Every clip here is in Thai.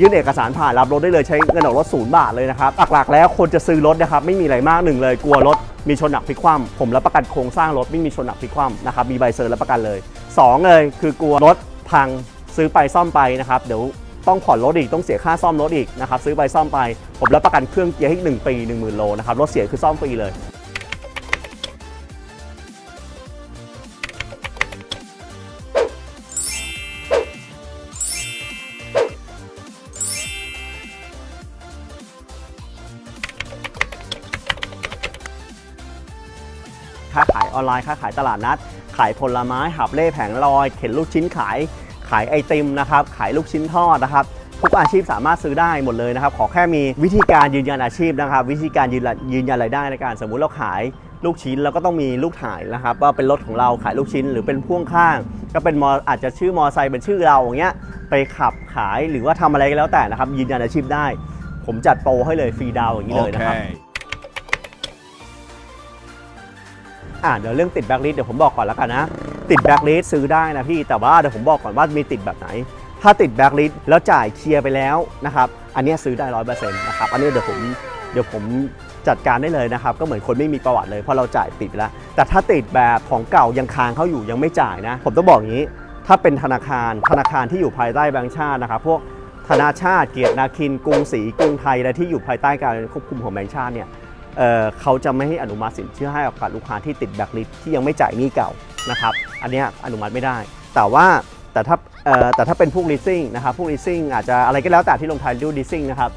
ยื่นเอกสารผ่านรับรถได้เลยใช้เงินออกรถศูนย์บาทเลยนะครับหลักๆแล้วคนจะซื้อรถนะครับไม่มีอะไรมากหนึ่งเลยกลัวรถมีชนหนักพลิกคว่ำผมรับประกันโครงสร้างรถไม่มีชนหนักพลิกคว่ำนะครับมีใบเซอร์รับประกันเลยสองเลยคือกลัวรถพังซื้อไปซ่อมไปนะครับเดี๋ยวต้องผ่อนรถอีกต้องเสียค่าซ่อมรถอีกนะครับซื้อไปซ่อมไป ผมรับประกันเครื่องเกียร์ให้อีกหนึ่งปีหนึ่งหมื่นโลนะครับรถเสียคือซ่อมฟรีเลย ออนไลน์ค้าขายตลาดนัด ขายผลไม้หับเล่แผงลอย เข็นลูกชิ้นขาย ขายไอติมนะครับขายลูกชิ้นทอดนะครับทุกอาชีพสามารถซื้อได้หมดเลยนะครับ ขอแค่มีวิธีการยืนยันอาชีพนะครับ วิธีการยืนยันยืนยันรายได้ในการสมมุติเราขายลูกชิ้นเราก็ต้องมีลูกถ่ายนะครับ ว่าเป็นรถของเราขายลูกชิ้นหรือเป็นพ่วงข้าง ก็เป็นมออาจจะชื่อมอไซค์เป็นชื่อเราอย่างเงี้ยไปขับขายหรือว่าทำอะไรก็แล้วแต่นะครับยืนยันอาชีพได้ ผมจัดโปรให้เลยฟรีดาวอย่างนี้เลยนะครับ อ่าเดี๋ยวเรื่องติดแบ็คลิสเดี๋ยวผมบอกก่อนแล้วกันนะ ติดแบ็คลิสซื้อได้นะพี่ แต่ว่าเดี๋ยวผมบอกก่อนว่ามีติดแบบไหน ถ้าติดแบ็คลิสแล้วจ่ายเคลียร์ไปแล้วนะครับ อันนี้ซื้อได้ร้อยเปอร์เซ็นต์นะครับ อันนี้เดี๋ยวผมเดี๋ยวผมจัดการได้เลยนะครับ ก็เหมือนคนไม่มีประวัติเลยเพราะเราจ่ายติดไปแล้ว แต่ถ้าติดแบบของเก่ายังค้างเขาอยู่ยังไม่จ่ายนะ ผมต้องบอกอย่างนี้ ถ้าเป็นธนาคารธนาคารที่อยู่ภายใต้แบงก์ชาตินะครับ พวกธนาชาติเกียรตินาคินกรุงศรีกรุงไทยอะไรที่อยู่ภายใต้การควบคุมของแบงก์ชาติเนี่ย เเขาจะไม่ให้อนุมัติสินเชื่อให้กับลูกค้าที่ติดแบ็คลิสที่ยังไม่จ่ายหนี้เก่านะครับอันนี้อนุมัติไม่ได้ แต่ว่าแต่ถ้าแต่ถ้าเป็นพวก leasing นะครับพวก leasing อาจจะอะไรก็แล้วแต่ที่ลงท้ายด้วย leasing นะครับ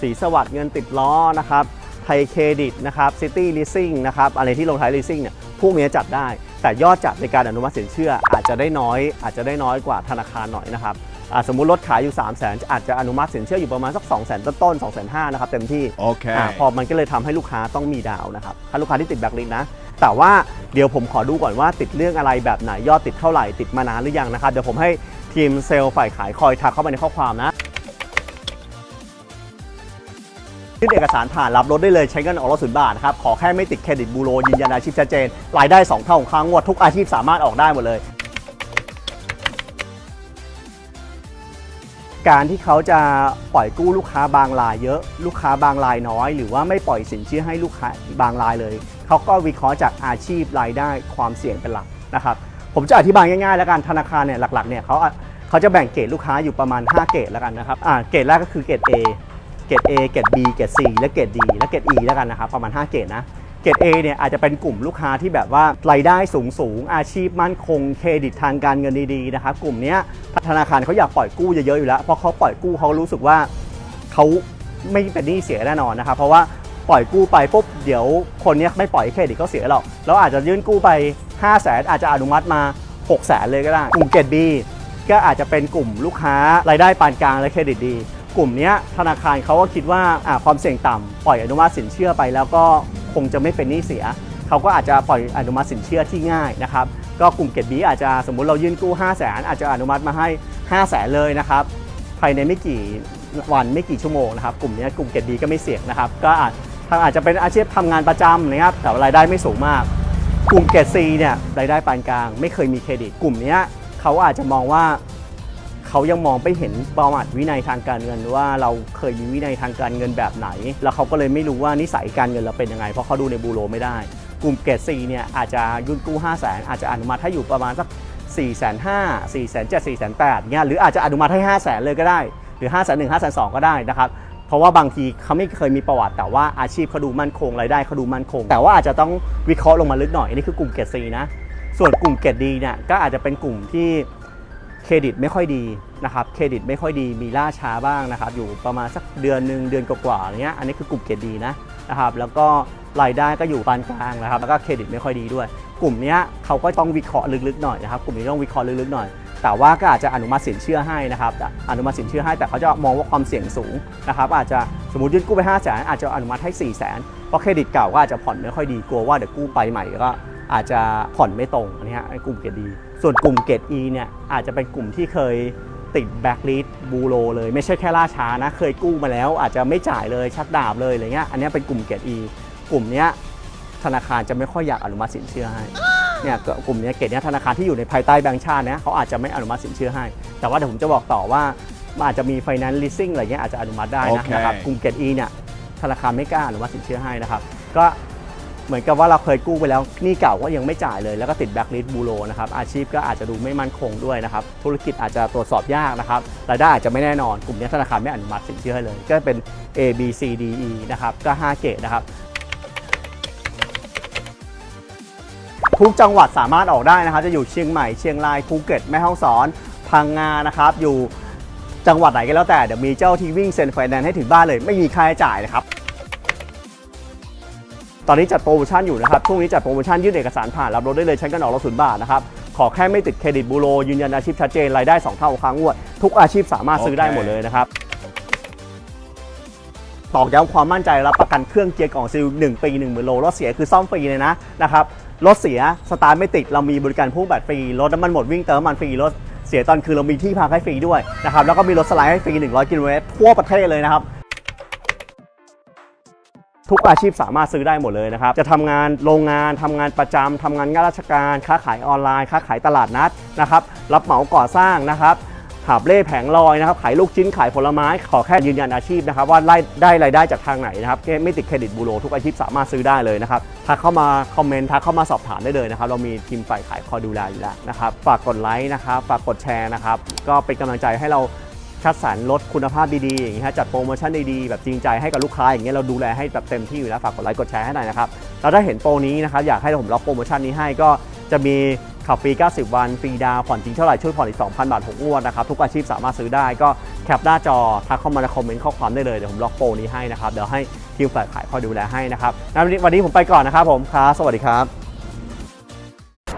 สีสวัสดิ์เงินติดล้อนะครับไทยเครดิตนะครับซิตี้ leasing นะครับอะไรที่ลงท้าย leasing เนี่ยพวกนี้จัดได้ แต่ยอดจัดในการอนุมัติสินเชื่ออาจจะได้น้อย อาจจะได้น้อยกว่าธนาคารหน่อยนะครับ สมมุติรถขายอยู่ 3 0 0 0 0 0อาจจะอนุมัติสินเชื่ออยู่ประมาณสัก 2 0 0 0 0 0ต้นๆ2 5 0 0 0นะครับเต็มที่ Okay. อ่าพอมันก็เลยทำให้ลูกค้าต้องมีดาวน์นะครับถ้าลูกค้าที่ติดแบล็คลิสต์นะ แต่ว่าเดี๋ยวผมขอดูก่อนว่าติดเรื่องอะไรแบบไหนยอดติดเท่าไหร่ติดมานานหรือยังนะครับเดี๋ยวผมให้ทีมเซลล์ฝ่ายขายคอยทักเข้าไปในข้อความนะ ยื่นเอกสารผ่านรับรถได้เลยใช้เงินออกรถศูนย์บาทนะครับ ขอแค่ไม่ติดเครดิตบูโรยืนยันอาชีพชัดเจน รายได้ 2 เท่าของค้างงวดทุกอาชีพสามารถออกได้หมดเลย การที่เขาจะปล่อยกู้ลูกค้าบางรายเยอะ ลูกค้าบางรายน้อย หรือว่าไม่ปล่อยสินเชื่อให้ลูกค้าบางรายเลย เขาก็วิเคราะห์จากอาชีพรายได้ความเสี่ยงเป็นหลักนะครับผมจะอธิบายง่ายๆ แล้วกันธนาคารเนี่ยหลักๆเนี่ยเขาเขาจะแบ่งเกรดลูกค้าอยู่ประมาณ 5 เกรดแล้วกันนะครับอ่าเกรดแรกก็คือเกรด A เกรด A เกรด B เกรด C และเกรด D และเกรด E แล้วกันนะครับประมาณ 5 เกรดนะ เกรด A เนี่ยอาจจะเป็นกลุ่มลูกค้าที่แบบว่ารายได้สูงสูงอาชีพมั่นคงเครดิตทางการเงินดีๆนะครับกลุ่มนี้ธนาคารเขาอยากปล่อยกู้เยอะๆอยู่แล้วเพราะเขาปล่อยกู้เขารู้สึกว่าเขาไม่เป็นหนี้เสียแน่นอนนะครับเพราะว่าปล่อยกู้ไปปุ๊บเดี๋ยวคนนี้ไม่ปล่อยเครดิตเขาเสียหรอกแล้วอาจจะยื่นกู้ไป 5 0 0แสนอาจจะอนุมัติมา 6 0แสนเลยก็ได้ กลุ่มเกรด B ก็อาจจะเป็นกลุ่มลูกค้ารายได้ปานกลางและเครดิตดีกลุ่มนี้ธนาคารเขาก็คิดว่าอ่าความเสี่ยงต่ำปล่อยอนุมัติสินเชื่อไปแล้วก็ คงจะไม่เป็นหนี้เสีย เขาก็อาจจะปล่อยอนุมัติสินเชื่อที่ง่ายนะครับก็กลุ่มเกรดบีอาจจะสมมุติเรายื่นกู้ 5 0 0แสนอาจจะอนุมัติมาให้ 5 0 0แสนเลยนะครับภายในไม่กี่วันไม่กี่ชั่วโมงนะครับกลุ่มนี้กลุ่มเกรดบีก็ไม่เสี่ยงนะครับก็อาจทางอาจจะเป็นอาชีพทำงานประจำนะครับแต่รายได้ไม่สูงมาก กลุ่มเกรดซีเนี่ยรายได้ปานกลาง ไม่เคยมีเครดิต กลุ่มนี้เขาอาจจะมองว่า เขายังมองไปเห็นประวัติวินัยทางการเงินว่าเราเคยมีวินัยทางการเงินแบบไหน แล้วเขาก็เลยไม่รู้ว่านิสัยการเงินเราเป็นยังไงเพราะเขาดูในบูโรไม่ได้ กลุ่มเกรดซีเนี่ยอาจจะยื่นกู้ 5 0 0แสนอาจจะอนุมัติให้อยู่ประมาณสัก4 5 0 0 0 0 4 7 0 0 0 4 8 0 0เนี่ยหรืออาจจะอนุมัติให้ 5 0 0แสนเลยก็ได้ หรือ 5 0 0 0 0 1 5 0 0 0 2 ก็ได้นะครับเพราะว่าบางทีเขาไม่เคยมีประวัติ แต่ว่าอาชีพเขาดูมั่นคงรายได้เขาดูมั่นคง แต่ว่าอาจจะต้องวิเคราะห์ลงมาลึกหน่อยอันนี่คือกลุ่มเกรดซีนะส่วนกลุ่มเกรดดีเนี่ยก็อาจจะเป็นกลุ่มที่เครดิตไม่ค่อยดี นะครับเครดิตไม่ค่อยดีมีล่าช้าบ้างนะครับอยู่ประมาณสักเดือนหนึ่งเดือนกว่าๆอย่างเงี้ยอันนี้คือกลุ่มเกรดดีนะนะครับแล้วก็รายได้ก็อยู่ปานกลางนะครับแล้วก็เครดิตไม่ค่อยดีด้วย กลุ่มเนี้ยเขาก็ต้องวิเคราะห์ลึกๆหน่อยนะครับกลุ่มนี้ต้องวิเคราะห์ลึกๆหน่อย แต่ว่าก็อาจจะอนุมัติสินเชื่อให้นะครับอนุมัติสินเชื่อให้แต่เขาจะมองว่าความเสี่ยงสูงนะครับอาจจะสมมติยื่นกู้ไป5 0 0แสนอาจจะอนุมัติให้ 4 0 0แสนเพราะเครดิตเก่าก็อาจจะผ่อนไม่ค่อยดีกลัวว่าเดี๋ยวกู้ไปใหม่ก็อาจจะผ่อนไม่ตรงอันนี้กลุ่มเกรดดี ส่วนกลุ่มเกรด E เนี่ยอาจจะเป็นกลุ่มที่เคย ติดแบ็กลิสบูโรเลยไม่ใช่แค่ล่าช้านะ เคยกู้มาแล้วอาจจะไม่จ่ายเลยชักดาบเลยอะไรเงี้ยอันนี้เป็นกลุ่มเกรด E กลุ่มเนี้ยธนาคารจะไม่ค่อยอยากอนุมัติสินเชื่อให้เนี่ยก็กลุ่มเนี้ยเกรดเนี้ยธนาคารที่อยู่ในภายใต้แบงก์ชาติเนี่ยเขาอาจจะไม่อนุมัติสินเชื่อให้ แต่ว่าเดี๋ยวผมจะบอกต่อว่ามันอาจจะมี finance leasing อะไรเงี้ยอาจจะอนุมัติได้นะโอเคนะครับกลุ่มเกตอีเนี่ยธนาคารไม่กล้าอนุมัติสินเชื่อให้นะครับ ก็ เหมือนกับว่าเราเคยกู้ไปแล้วหนี้เก่าก็ยังไม่จ่ายเลยแล้วก็ติดแบ็กลิสต์บูโรนะครับอาชีพก็อาจจะดูไม่มั่นคงด้วยนะครับธุรกิจอาจจะตรวจสอบยากนะครับรายได้อาจจะไม่แน่นอนกลุ่มนี้ธนาคารไม่อนุมัติสินเชื่อเลย ก็เป็น A B C D E นะครับก็ 5 เกรดนะครับทุกจังหวัดสามารถออกได้นะครับ จะอยู่เชียงใหม่เชียงรายภูเก็ตแม่ฮ่องสอน พังงานะครับ อยู่จังหวัดไหนก็แล้วแต่เดี๋ยวมีเจ้าที่วิ่งเซ็นไฟแนนซ์ให้ถึงบ้านเลย ไม่มีค่าใช้จ่ายนะครับ ตอนนี้จัดโปรโมชั่นอยู่นะครับ ช่วงนี้จัดโปรโมชั่นยื่นเอกสารผ่านรับรถได้เลยใช้กันออกรถศูนย์บาทนะครับ ขอแค่ไม่ติดเครดิตบูโร ยืนยันอาชีพชัดเจนรายได้ 2 เท่าค้างงวด ทุกอาชีพสามารถซื้อได้หมดเลยนะครับ ตอกย้ำความมั่นใจรับประกันเครื่องเกียร์กล่องซิล1ปี1 0,000โลรถเสียคือซ่อมฟรีเลยนะนะครับรถเสียสตาร์ทไม่ติดเรามีบริการพ่วงแบตฟรีรถน้ำมันหมดวิ่งเติมน้ำมันฟรีรถเสียตอนคือเรามีที่พักให้ฟรีด้วยนะครับแล้วก็มีรถสไลด์ให้ฟรี 100 กิโลเมตรทั่วประเทศเลยนะครับ ทุกอาชีพสามารถซื้อได้หมดเลยนะครับ จะทำงานโรงงานทำงานประจำทำงานงานราชการ ค้าขายออนไลน์ ค้าขายตลาดนัดนะครับ รับเหมาก่อสร้างนะครับหาบเล่แผงลอยนะครับ ขายลูกชิ้น ขายผลไม้ ขอแค่ยืนยันอาชีพนะครับ ว่าได้ได้รายได้จากทางไหนนะครับ ไม่ติดเครดิตบูโรทุกอาชีพสามารถซื้อได้เลยนะครับทักเข้ามาคอมเมนต์ทักเข้ามาสอบถามได้เลยนะครับ เรามีทีมฝ่ายขายคอยดูแลอยู่แล้วนะครับ ฝากกดไลค์นะครับ ฝากกดแชร์นะครับ ก็เป็นกำลังใจให้เรา คัดสรรรถคุณภาพดีๆอย่างนี้ฮะจัดโปรโมชั่นดีๆแบบจริงใจให้กับลูกค้าอย่างเงี้ยเราดูแลให้แบบเต็มที่อยู่แล้วฝากกดไลค์กดแชร์ให้หน่อยนะครับแล้วถ้าเห็นโปรนี้นะครับอยากให้ผมล็อกโปรโมชั่นนี้ให้ก็จะมีขับฟรี 90 วัน ฟรีดาวผ่อนจริงเท่าไหร่ ช่วยผ่อนอีก 2,000 บาท 6 งวดนะครับ ทุกอาชีพสามารถซื้อได้ก็แคปหน้าจอ ทักเข้ามาในคอมเมนต์ข้อความได้เลย เดี๋ยวผมล็อกโปรนี้ให้นะครับ เดี๋ยวให้ทีมฝ่ายขายคอยดูแลให้นะครับงั้นวันนี้วันนี้ผมไปก่อนนะครับผมครับสวัสดีครับ